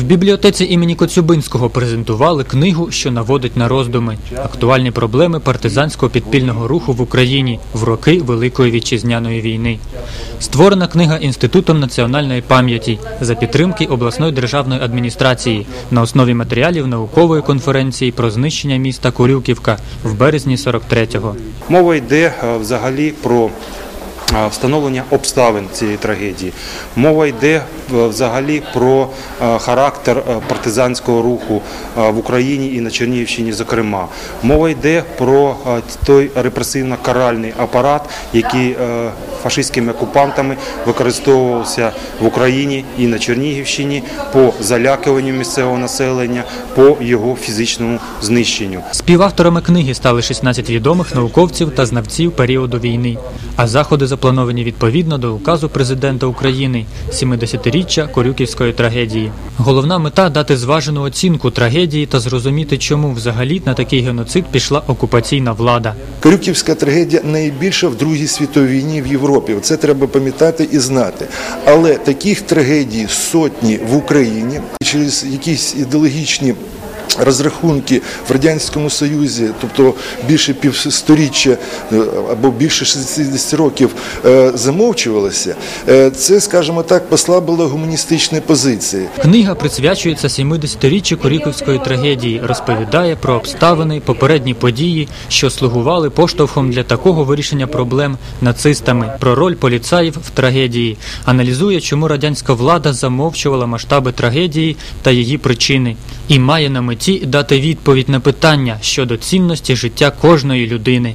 В бібліотеці імені Коцюбинського презентували книгу, що наводить на роздуми актуальні проблеми партизанського підпільного руху в Україні в роки Великої вітчизняної війни. Створена книга Інститутом національної пам'яті за підтримки обласної державної адміністрації на основі матеріалів наукової конференції про знищення міста Курюківка в березні 43-го. Мова йде е, взагалі про е, встановлення обставин цієї трагедії. Мова йде взагалі про е, характер е, партизанського руху е, в Україні і на Чернігівщині, зокрема. Мова йде про е, той репресивно-каральний апарат, який е, фашистськими окупантами використовувався в Україні і на Чернігівщині по залякуванню місцевого населення, по його фізичному знищенню. Співавторами книги стали 16 відомих науковців та знавців періоду війни, а заходи заплановані відповідно до указу президента України 70-річчя Корюківської трагедії. Головна мета дати зважену оцінку трагедії та зрозуміти, чому взагалі на такий геноцид пішла окупаційна влада. Корюківська трагедія найбільша в Другій світовій війні в Європі. Це треба пам'ятати і знати. Але таких трагедій сотні в Україні через якісь ідеологічні. Розрахунки в радянському союзі, тобто більше півсторіччя е, або більше 60 років е, замовчувалося, е, це, скажімо так, послабило гуманістичні позиції. Книга присвячується 70-річчю Корюківської трагедії, розповідає про обставини, попередні події, що слугували поштовхом для такого вирішення проблем нацистами, про роль поліцаїв в трагедії, аналізує, чому радянська влада замовчувала масштаби трагедії та її причини, і має на меті дати відповідь на питання щодо цінності життя кожної людини.